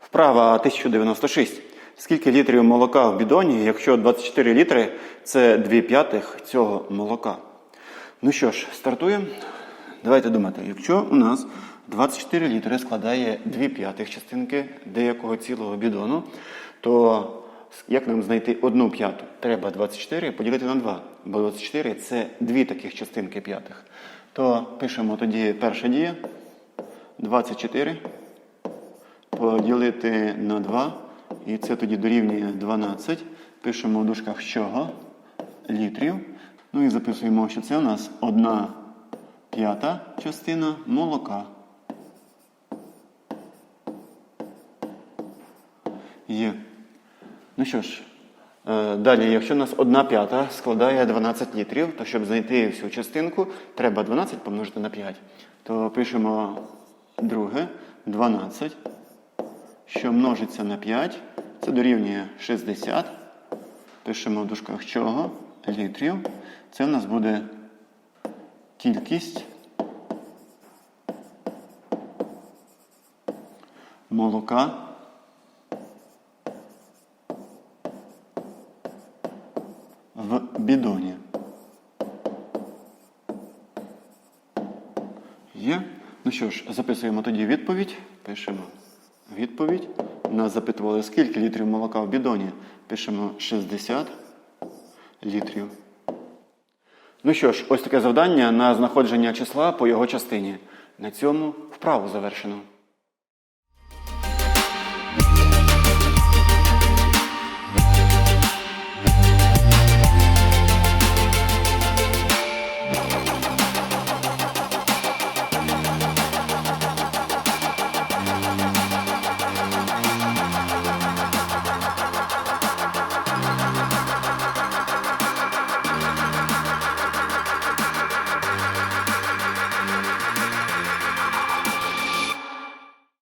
Вправа 1096. Скільки літрів молока в бідоні, якщо 24 літри це 2 п'ятих цього молока? Ну що ж, стартуємо. Давайте думати, якщо у нас 24 літри складає 2 п'ятих частинки деякого цілого бідону, то як нам знайти одну п'яту? Треба 24 поділити на 2, бо 24 це дві таких частинки п'ятих. То пишемо тоді перша дія 24 поділити на 2, і це тоді дорівнює 12. Пишемо в дужках чого? Літрів. Ну і записуємо, що це у нас одна п'ята частина молока. Є. Ну що ж, е, далі, якщо у нас одна п'ята складає 12 літрів, то щоб знайти всю частинку, треба 12 помножити на 5. То пишемо друге 12, що множиться на 5, це дорівнює 60. Пишемо в дужках чого? Літрів. Це в нас буде кількість молока. В бідоні. Є. Ну що ж, записуємо тоді відповідь. Пишемо відповідь. Нас запитували, скільки літрів молока в бідоні. Пишемо 60 літрів. Ну що ж, ось таке завдання на знаходження числа по його частині. На цьому вправу завершено.